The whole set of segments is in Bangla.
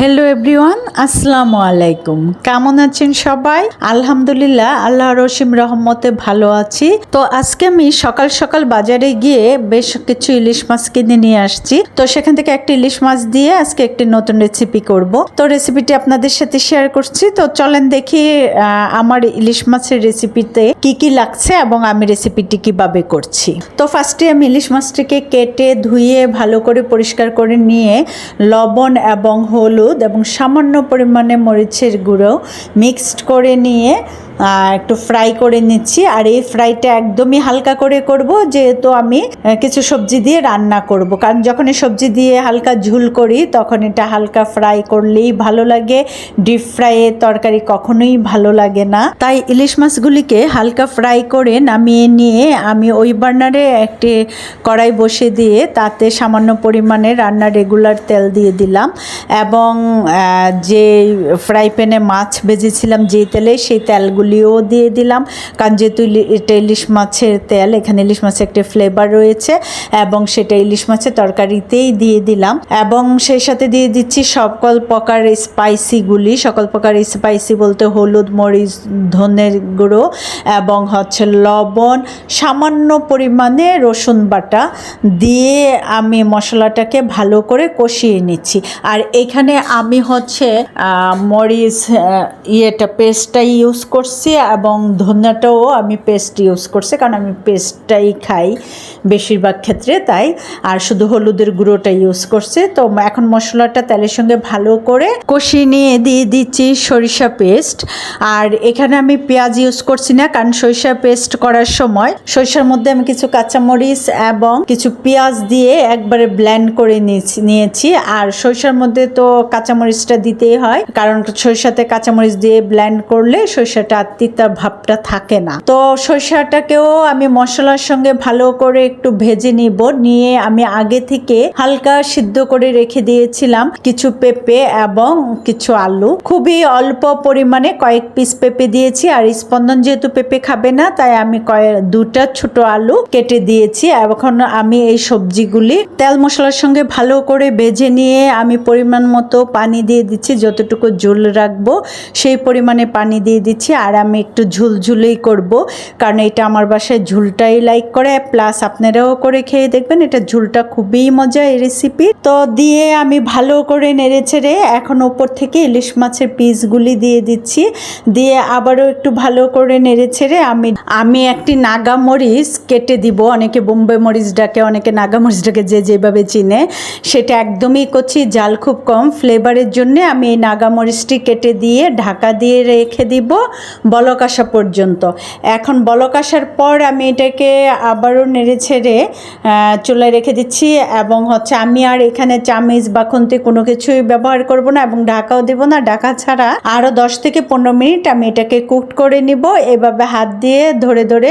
হ্যালো এভরিওয়ান আসসালামু আলাইকুম। কেমন আছেন সবাই? আলহামদুলিল্লাহ আল্লাহ রসিম রহমতে ভালো আছি। তো আজকে আমি সকাল সকাল বাজারে গিয়ে বেশ কিছু ইলিশ মাছ কিনে নিয়ে আসছি। তো সেখান থেকে একটা ইলিশ মাছ দিয়ে আজকে একটি নতুন রেসিপি করব। তো রেসিপিটি আপনাদের সাথে শেয়ার করছি। তো চলেন দেখি আমার ইলিশ মাছের রেসিপিতে কি কি লাগছে এবং আমি রেসিপিটি কীভাবে করছি। তো ফার্স্টে আমি ইলিশ মাছটিকে কেটে ধুয়ে ভালো করে পরিষ্কার করে নিয়ে লবণ এবং হলুদ এবং সামান্য পরিমাণে মরিচের গুঁড়ো মিক্সড করে নিয়ে একটু ফ্রাই করে নিচ্ছি। আর এই ফ্রাইটা একদমই হালকা করে করব, যেহেতু আমি কিছু সবজি দিয়ে রান্না করব। কারণ যখন সবজি দিয়ে হালকা ঝুল করি, তখন এটা হালকা ফ্রাই করলেই ভালো লাগে। ডিপ ফ্রাইয়ের তরকারি কখনোই ভালো লাগে না। তাই ইলিশ মাছগুলিকে হালকা ফ্রাই করে নামিয়ে নিয়ে আমি ওই বার্নারে একটি কড়াই বসে দিয়ে তাতে সামান্য পরিমাণে রান্না রেগুলার তেল দিয়ে দিলাম। এবং যে ফ্রাই প্যানে মাছ ভেজেছিলাম, যেই তেলে সেই তেলগুলিও দিয়ে দিলাম। কারণ যেহেতু এটা ইলিশ মাছের তেল, এখানে ইলিশ মাছের একটা ফ্লেভার রয়েছে এবং সেটা ইলিশ মাছের তরকারিতেই দিয়ে দিলাম। এবং সেই সাথে দিয়ে দিচ্ছি সকল প্রকার স্পাইসিগুলি সকল প্রকার স্পাইসি বলতে হলুদ, মরিচ, ধনের গুঁড়ো এবং হচ্ছে লবণ, সামান্য পরিমাণে রসুন বাটা দিয়ে আমি মশলাটাকে ভালো করে কষিয়ে নিচ্ছি। আর এখানে আমি হচ্ছে মরিচ ইয়েটা পেস্টটা ইউজ করছি। এবং ধনিয়াটাও আমি পেস্ট ইউজ করছি, কারণ আমি পেস্টটাই খাই বেশিরভাগ ক্ষেত্রে, তাই। আর শুধু হলুদের গুঁড়োটা ইউজ করছি। তো এখন মশলাটা তেলের সঙ্গে ভালো করে কষিয়ে নিয়ে দিয়ে দিচ্ছি সরিষা পেস্ট আর এখানে আমি পেঁয়াজ ইউজ করছি না, কারণ সরিষা পেস্ট করার সময় সরিষার মধ্যে আমি কিছু কাঁচামরিচ এবং কিছু পেঁয়াজ দিয়ে একবারে ব্ল্যান্ড করে নিয়েছি আর সরিষার মধ্যে তো কাঁচামরিচটা দিতেই হয়, কারণ সরিষাতে কাঁচামরিচ দিয়ে ব্ল্যান্ড করলে সরিষাটা তিতা ভাবটা থাকে না। তো সরিষাটাকেও আমি মশলার সঙ্গে ভালো করে একটু ভেজে নিব। নিয়ে আমি আগে থেকে হালকা সিদ্ধ করে রেখে দিয়েছিলাম কিছু পেঁপে এবং কিছু আলু। খুবই অল্প পরিমাণে কয়েক পিস পেঁপে দিয়েছি আর স্পন্দন যেহেতু পেঁপে খাবে না, তাই আমি কয়েক, দুটা ছোট আলু কেটে দিয়েছি। এখন আমি এই সবজিগুলি তেল মশলার সঙ্গে ভালো করে ভেজে নিয়ে আমি পরিমাণ মতো পানি দিয়ে দিচ্ছি, যতটুকু ঝোল রাখব সেই পরিমাণে পানি দিয়ে দিচ্ছি। আর আমি একটু ঝুলঝুলেই করব, কারণ এটা আমার বাসায় ঝুলটাই লাইক করে প্লাস আপনারাও করে খেয়ে দেখবেন, এটা ঝুলটা খুবই মজা এই রেসিপি তো দিয়ে আমি ভালো করে নেড়ে ছেড়ে এখন ওপর থেকে ইলিশ মাছের পিসগুলি দিয়ে দিচ্ছি। দিয়ে আবারও একটু ভালো করে নেড়ে ছেড়ে আমি আমি একটি নাগা মরিচ কেটে দিব। অনেকে বোম্বে মরিচ ডাকে, অনেকে নাগা মরিচ ডাকে, যে যেভাবে চিনে, সেটা একদমই করছি জাল খুব কম। ফ্লেভারের জন্য আমি এই নাগা মরিচটি কেটে দিয়ে ঢাকা দিয়ে রেখে দিব। বলক আসা পর্যন্ত। এখন বলক আসার পর আমি এটাকে আবারও নেড়ে ছেড়ে চুলায় রেখে দিচ্ছি এবং হচ্ছে আমি আর এখানে চামিচ বা খুন্তি কোনো কিছুই ব্যবহার করব না এবং ঢাকাও দেব না। ঢাকা ছাড়া আরও দশ থেকে পনেরো মিনিট আমি এটাকে কুক করে নিব, এভাবে হাত দিয়ে ধরে ধরে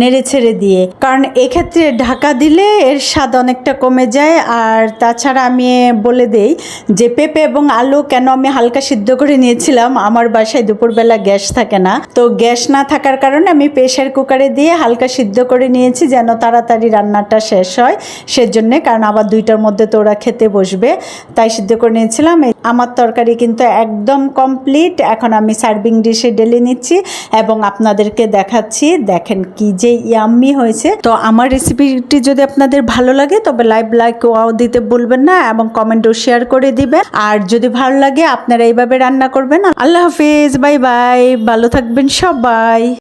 নেড়ে ছেড়ে দিয়ে। কারণ এক্ষেত্রে ঢাকা দিলে এর স্বাদ অনেকটা কমে যায়। আর তাছাড়া আমি বলে দেই যে পেঁপে এবং আলু কেন আমি হালকা সিদ্ধ করে নিয়েছিলাম? আমার বাসায় দুপুরবেলা গ্যাস থাকে না। তো গ্যাস না থাকার কারণে আমি প্রেশার কুকারে দিয়ে হালকা সিদ্ধ করে নিয়েছি যেন তাড়াতাড়ি রান্নাটা শেষ হয় সেজন্যে, কারণ আবার দুইটার মধ্যে তো ওরা খেতে বসবে। তাই সিদ্ধ করে নিয়েছিলাম। আমার তরকারি কিন্তু একদম কমপ্লিট। এখন আমি সার্ভিং ডিশে ঢেলে নিচ্ছি এবং আপনাদেরকে দেখাচ্ছি। দেখেন কি যে ইয়াম্মি হয়েছে। তো আমার রেসিপিটি যদি আপনাদের ভালো লাগে, তবে লাইভ লাইক ওয়াও দিতে বলবেন না এবং কমেন্টও শেয়ার করে দিবেন। আর যদি ভালো লাগে, আপনারা এইভাবে রান্না করবেন। আল্লাহ হাফিজ। Bye bye. ভালো থাকবেন সবাই।